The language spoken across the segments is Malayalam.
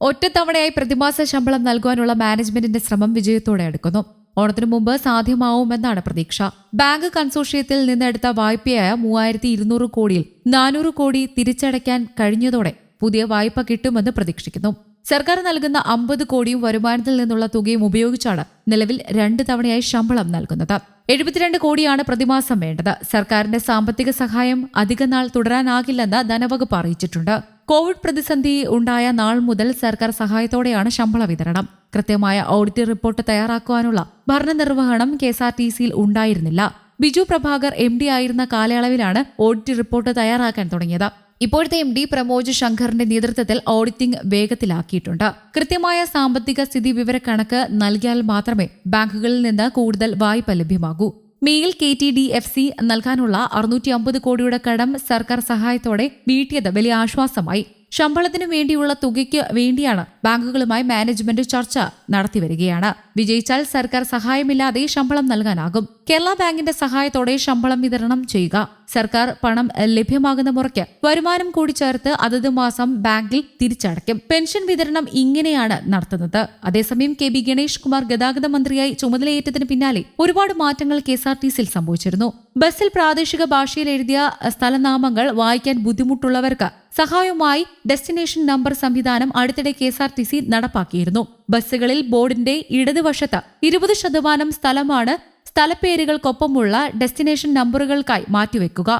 ഒറ്റത്തവണയായി പ്രതിമാസ ശമ്പളം നൽകുവാനുള്ള മാനേജ്മെന്റിന്റെ ശ്രമം വിജയത്തോടെ അടുക്കുന്നു ഓണത്തിനു മുമ്പ് സാധ്യമാവുമെന്നാണ് പ്രതീക്ഷ. ബാങ്ക് കൺസോഷ്യത്തിൽ നിന്നെടുത്ത വായ്പയായ മൂവായിരത്തി ഇരുന്നൂറ് കോടിയിൽ നാനൂറ് കോടി തിരിച്ചടയ്ക്കാൻ കഴിഞ്ഞതോടെ പുതിയ വായ്പ കിട്ടുമെന്ന് പ്രതീക്ഷിക്കുന്നു. സർക്കാർ നൽകുന്ന അമ്പത് കോടിയും വരുമാനത്തിൽ നിന്നുള്ള തുകയും ഉപയോഗിച്ചാണ് നിലവിൽ രണ്ട് തവണയായി ശമ്പളം നൽകുന്നത്. എഴുപത്തിരണ്ട് കോടിയാണ് പ്രതിമാസം വേണ്ടത്. സർക്കാരിന്റെ സാമ്പത്തിക സഹായം അധികനാൾ തുടരാനാകില്ലെന്ന് ധനവകുപ്പ് അറിയിച്ചിട്ടുണ്ട്. കോവിഡ് പ്രതിസന്ധി ഉണ്ടായ നാൾ മുതൽ സർക്കാർ സഹായത്തോടെയാണ് ശമ്പള വിതരണം. കൃത്യമായ ഓഡിറ്റ് റിപ്പോർട്ട് തയ്യാറാക്കുവാനുള്ള ഭരണനിർവഹണം കെ എസ് ആർ ടി സിയിൽ ഉണ്ടായിരുന്നില്ല. ബിജു പ്രഭാകർ എം ഡി ആയിരുന്ന കാലയളവിലാണ് ഓഡിറ്റ് റിപ്പോർട്ട് തയ്യാറാക്കാൻ തുടങ്ങിയത്. ഇപ്പോഴത്തെ എം ഡി പ്രമോജ് ശങ്കറിന്റെ നേതൃത്വത്തിൽ ഓഡിറ്റിംഗ് വേഗത്തിലാക്കിയിട്ടുണ്ട്. കൃത്യമായ സാമ്പത്തിക സ്ഥിതി വിവര കണക്ക് നൽകിയാൽ മാത്രമേ ബാങ്കുകളിൽ നിന്ന് കൂടുതൽ വായ്പ ലഭ്യമാകൂ. Mail K T D F C നൽകാനുള്ള അറുന്നൂറ്റി അമ്പത് കോടിയുടെ കടം സർക്കാർ സഹായത്തോടെ വീട്ടിയത് വലിയ ആശ്വാസമായി. ശമ്പളത്തിനു വേണ്ടിയുള്ള തുകയ്ക്ക് വേണ്ടിയാണ് ബാങ്കുകളുമായി മാനേജ്മെന്റ് ചർച്ച നടത്തിവരികയാണ്. വിജയിച്ചാൽ സർക്കാർ സഹായമില്ലാതെ ശമ്പളം നൽകാനാകും. കേരള ബാങ്കിന്റെ സഹായത്തോടെ ശമ്പളം വിതരണം ചെയ്യുക. സർക്കാർ പണം ലഭ്യമാകുന്ന മുറയ്ക്ക് വരുമാനം കൂടി ചേർത്ത് അതത് മാസം ബാങ്കിൽ തിരിച്ചടയ്ക്കും. പെൻഷൻ വിതരണം ഇങ്ങനെയാണ് നടത്തുന്നത്. അതേസമയം കെ ബി ഗണേഷ് കുമാർ ഗതാഗത മന്ത്രിയായി ചുമതലയേറ്റതിന് പിന്നാലെ ഒരുപാട് മാറ്റങ്ങൾ കെ എസ് ആർ ടി സിയിൽ സംഭവിച്ചിരുന്നു. ബസ്സിൽ പ്രാദേശിക ഭാഷയിൽ എഴുതിയ സ്ഥലനാമങ്ങൾ വായിക്കാൻ ബുദ്ധിമുട്ടുള്ളവർക്ക് സഹായവുമായി ഡെസ്റ്റിനേഷൻ നമ്പർ സംവിധാനം അടുത്തിടെ K S R T C നടപ്പാക്കിയിരുന്നു. ബസ്സുകളിൽ ബോർഡിന്റെ ഇടതുവശത്ത് ഇരുപത് ശതമാനം സ്ഥലമാണ് സ്ഥലപ്പേരുകൾക്കൊപ്പമുള്ള ഡെസ്റ്റിനേഷൻ നമ്പറുകൾക്കായി മാറ്റിവെക്കുക.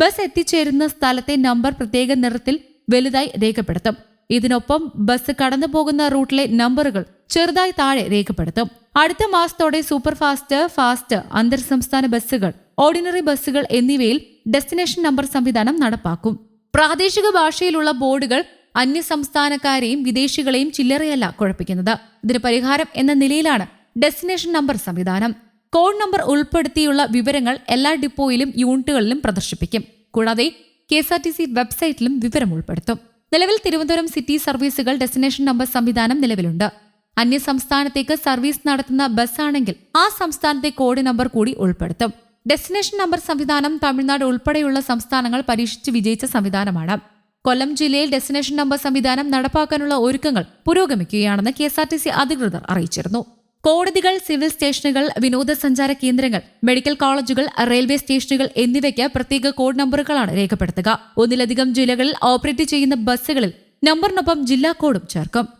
ബസ് എത്തിച്ചേരുന്ന സ്ഥലത്തെ നമ്പർ പ്രത്യേക നിറത്തിൽ വലുതായി രേഖപ്പെടുത്തും. ഇതിനൊപ്പം ബസ് കടന്നുപോകുന്ന റൂട്ടിലെ നമ്പറുകൾ ചെറുതായി താഴെ രേഖപ്പെടുത്തും. അടുത്ത മാസത്തോടെ സൂപ്പർ ഫാസ്റ്റ് ഫാസ്റ്റ് അന്തർ സംസ്ഥാന ബസ്സുകൾ ഓർഡിനറി ബസ്സുകൾ എന്നിവയിൽ ഡെസ്റ്റിനേഷൻ നമ്പർ സംവിധാനം നടപ്പാക്കും. പ്രാദേശിക ഭാഷയിലുള്ള ബോർഡുകൾ അന്യ സംസ്ഥാനക്കാരെയും വിദേശികളെയും ചില്ലറയല്ല കുഴപ്പിക്കുന്നത്. ഇതിന് പരിഹാരം എന്ന നിലയിലാണ് ഡെസ്റ്റിനേഷൻ നമ്പർ സംവിധാനം. കോഡ് നമ്പർ ഉൾപ്പെടുത്തിയുള്ള വിവരങ്ങൾ എല്ലാ ഡിപ്പോയിലും യൂണിറ്റുകളിലും പ്രദർശിപ്പിക്കും. കൂടാതെ K S R T C വെബ്സൈറ്റിലും വിവരം ഉൾപ്പെടുത്തും. നിലവിൽ തിരുവനന്തപുരം സിറ്റി സർവീസുകൾ ഡെസ്റ്റിനേഷൻ നമ്പർ സംവിധാനം നിലവിലുണ്ട്. അന്യ സംസ്ഥാനത്തേക്ക് സർവീസ് നടത്തുന്ന ബസ് ആണെങ്കിൽ ആ സംസ്ഥാനത്തെ കോഡ് നമ്പർ കൂടി ഉൾപ്പെടുത്തും. ഡെസ്റ്റിനേഷൻ നമ്പർ സംവിധാനം തമിഴ്നാട് ഉൾപ്പെടെയുള്ള സംസ്ഥാനങ്ങൾ പരീക്ഷിച്ച് വിജയിച്ച സംവിധാനമാണ്. കൊല്ലം ജില്ലയിൽ ഡെസ്റ്റിനേഷൻ നമ്പർ സംവിധാനം നടപ്പാക്കാനുള്ള ഒരുക്കങ്ങൾ പുരോഗമിക്കുകയാണെന്ന് K S R T C അധികൃതർ അറിയിച്ചിരുന്നു. കോടതികൾ സിവിൽ സ്റ്റേഷനുകൾ വിനോദസഞ്ചാര കേന്ദ്രങ്ങൾ മെഡിക്കൽ കോളേജുകൾ റെയിൽവേ സ്റ്റേഷനുകൾ എന്നിവയ്ക്ക് പ്രത്യേക കോഡ് നമ്പറുകളാണ് രേഖപ്പെടുത്തുക. ഒന്നിലധികം ജില്ലകളിൽ ഓപ്പറേറ്റ് ചെയ്യുന്ന ബസ്സുകളിൽ നമ്പറിനൊപ്പം ജില്ലാ കോഡും ചേർക്കും.